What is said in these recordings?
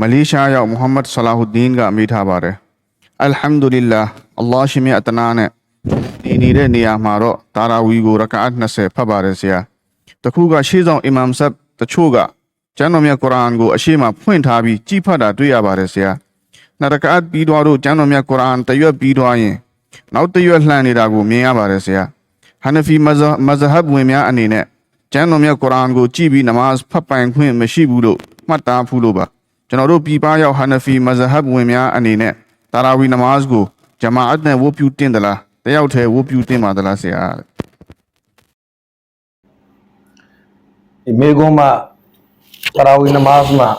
မလေးရှားရောက်မုဟမ္မဒ်ဆလာဟူဒီန်ကမိထားပါတယ်အလ်ဟမ်ဒူလ illah အလ္လာဟ်ရှင်မြတ်အတနာနဲ့ဒီနေတဲ့နေရာမှာတော့တာရာဝီကိုရကာအတ်20ဖတ်ပါတယ်ဆရာတခုကရှေးဆောင်အီမမ်ဆပ်တချို့ကကျမ်းတော်မြတ်ကုရ်အာန်ကိုအရှိမဖွင့်ထားပြီးကြည်ဖတ်တာတွေ့ရပါတယ်ဆရာနှစ်ရကာအတ်ပြီးသွားတော့ကျမ်းတော်မြတ်ကုရ်အာန်တရွတ်ပြီးသွားရင်နောက်တရွတ်လှမ်းနေတာကိုမြင်ရပါတယ်ဆရာဟနဖီမဇမဇဟပ်ဝင်များအနေနဲ့ကျမ်းတော်မြတ်ကုရ်အာန်ကိုကြည်ပြီးနမတ်ဖတ်ပိုင်ခွင့်မရှိဘူးလို့မှတ်သားဖူးလို့ပါ ကျွန်တော်တို့ပြည်ပရောက်ဟနဖီမဇဟပ်ဝင်များအနေနဲ့တာရာဝီနမတ်ကိုဂျမာအတ်နဲ့ဝတ်ပြုတင်သလားတယောက်တည်းဝတ်ပြုတင်ပါသလားဆရာတဲ့ဒီမေကွန်းမှာတရာဝီနမတ်မှာ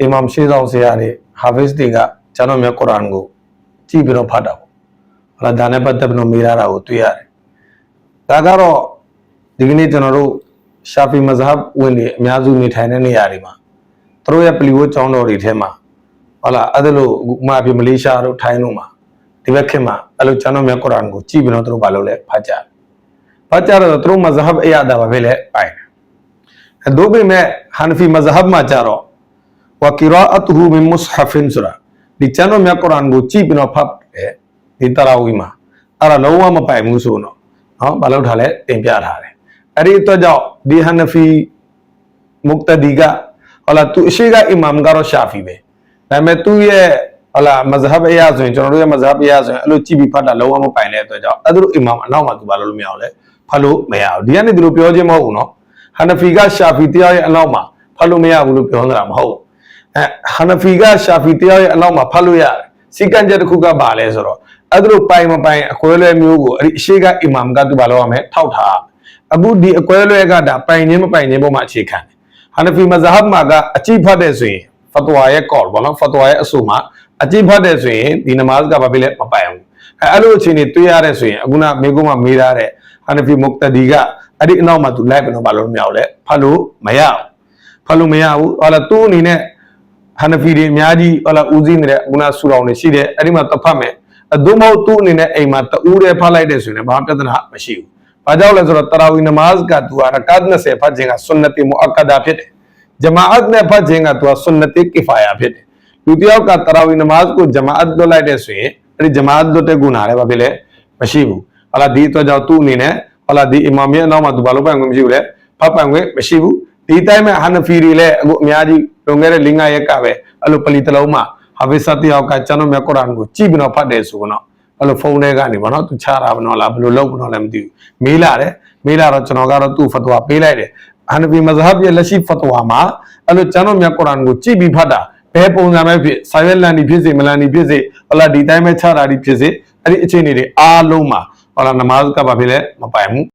အီမမ်ရှေးဆောင်ဆရာတွေဟာဖစ်တွေကကျမ်းတော်မြတ်ကုရ်အာန်ကိုကြည့်ပြီးတော့ဖတ်တာပေါ့ဟလာဒါနဲ့ပတ်သက်ပြီးတော့မေးရတာကိုတွေ့ရတယ်ဒါကတော့ဒီကနေ့ကျွန်တော်တို့ရှာဖီမဇဟပ်ဝင်တွေအများစုနေထိုင်တဲ့နေရာတွေမှာ သူတို့ရဲ့ပလီဝတ်ကျောင်းတော်တွေထဲမှာဟလာအဲ့ဒါလို့ဥပမာပြမလေးရှားတို့ထိုင်းတို့မှာဒီဘက်ခေတ်မှာအဲ့လိုကျမ်းတော်မြတ်ကုရ်အာန်ကိုကြည့်ပြီးတော့သူတို့ဘာလုပ်လဲဖတ်ကြတယ်ဖတ်ကြတော့သူတို့မဇဟပ်အရာတာပဲပဲလဲပိုင်တယ်အဒိုဘိမဲ့ဟန်ဖီမဇဟပ်မှာကြတော့ဝကီရာအတ်ဟူမင်မုစဟဖင်ဆိုတာဒီကျမ်းတော်မြတ်ကုရ်အာန်ကိုကြည့်ပြီးတော့ဖတ်တယ်ဒီတရာဝီမှာအဲ့ဒါလုံးဝမပိုင်ဘူးဆိုတော့နော်ဘာလို့ထားလဲတင်ပြထားတယ်အဲ့ဒီအတွက်ကြောင့်ဒီဟန်ဖီမုကတဒီက ဟလာသူအရှိကအီမမ်ကတော့ရှာဖီပဲဒါပေမဲ့သူ့ရဲ့ဟလာမဇဟပ်အရာဆိုရင်ကျွန်တော်တို့ရဲ့မဇဟပ်အရာဆိုရင်အဲ့လိုကြည့်ပြီးဖတ်တာလုံးဝမပိုင်တဲ့အတွက်ကြောင့်အဲ့ဒါတို့အီမမ်အနောက်မှာသူဘာလို့လို့မရအောင်လဲဖတ်လို့မရဘူးဒီကနေ့ဒီလိုပြောခြင်းမဟုတ်ဘူးနော်ဟနဖီကရှာဖီတရားရဲ့အနောက်မှာဖတ်လို့မရဘူးလို့ပြောနေတာမဟုတ်အဲဟနဖီကရှာဖီတရားရဲ့အနောက်မှာဖတ်လို့ရတယ်စီကံချက်တစ်ခုကပါလဲဆိုတော့အဲ့ဒါလိုပိုင်မပိုင်အကွဲလွဲမျိုးကိုအဲ့ဒီအရှိကအီမမ်ကသူဘာလို့ရမလဲထောက်ထားအခုဒီအကွဲလွဲကဒါပိုင်ခြင်းမပိုင်ခြင်းပေါ်မှာအခြေခံတယ် ဟနဖီမဇဟပ်မှာကအကြည့်ဖတ်တဲ့ဆိုရင်ဖတ်ဝါရဲ့ကော်ဘောနော်ဖတ်ဝါရဲ့အဆိုမှာအကြည့်ဖတ်တဲ့ဆိုရင်ဒီနမတ်ကဘာဖြစ်လဲမပိုင်ဘူးအဲအဲ့လိုအခြေအနေတွေ့ရတဲ့ဆိုရင်အခုနမေကုန်းမှာမေးထားတဲ့ဟနဖီမုတ်တဒီကအဲ့ဒီအနောက်မှာသူလိုက်ပြီးတော့ဘာလို့မရအောင်လဲဖတ်လို့မရဘူးဖတ်လို့မရဘူးဟောလာသူ့အနေနဲ့ဟနဖီတွေအများကြီးဟောလာဦးစီးနေတဲ့အခုနဆူတော်တွေရှိတယ်အဲ့ဒီမှာတဖတ်မယ်အဒုမဟုတ်သူ့အနေနဲ့အိမ်မှာတူးရဲဖတ်လိုက်တဲ့ဆိုရင်ဘာမှပြဿနာမရှိဘူး ဘာကြောင့်လဲဆိုတော့တရာဝီနမတ်ကသူကရကတ်20ဖတ်ခြင်းကဆွန်နတီမူအကဒါဖြစ်တယ်ဂျမာအတ်နဲ့ဖတ်ခြင်းကသူကဆွန်နတီကိဖာယာဖြစ်တယ်လူတစ်ယောက်ကတရာဝီနမတ်ကိုဂျမာအတ်လွတ်လိုက်တဲ့ဆိုရင်အဲ့ဒီဂျမာအတ်လွတ်တဲ့ဂုဏလည်းဘာဖြစ်လဲမရှိဘူးဟာလာဒီအတွက်ကြောင့်သူ့အနေနဲ့ဟာလာဒီအီမာမ်ရဲ့အနောက်မှာသူဘာလို့ပိုင်ခွင့်မရှိဘူးလဲဖတ်ပိုင်ခွင့်မရှိဘူးဒီတိုင်းမှာဟန်ဖီတွေလည်းအခုအများကြီးလွန်ခဲ့တဲ့၄၅ရက်ကပဲအဲ့လိုပလီတလုံးမှာဟာဖစ်ဆတ်တယောက်ကကျွန်တော်မြတ်ကုရ်အာန်ကိုကြည့်ပြီးတော့ဖတ်တယ်ဆိုတော့ အဲ့လိုဖုန်းထဲကနေပေါ့နော်သူချတာဘနော်လားဘယ်လိုလုပ်ဘနော်လည်းမသိဘူးမေးလာတယ်မေးလာတော့ကျွန်တော်ကတော့သူ့ဖတ်ဝါပေးလိုက်တယ်ဟန်ဖီမဇဟပ်ရဲ့လက်ရှိဖတ်ဝါမှာအဲ့လိုကျွန်တော်မြတ်ကုရ်အာန်ကိုကြည့်ပြီးဖတ်တာဘယ်ပုံစံပဲဖြစ်စာရွက်လန်ဒီဖြစ်စေမလန်ဒီဖြစ်စေဟလာဒီတိုင်းပဲချတာဒီဖြစ်စေအဲ့ဒီအခြေအနေတွေအားလုံးမှာဟလာနမတ်ကဘာဖြစ်လဲမပိုင်ဘူး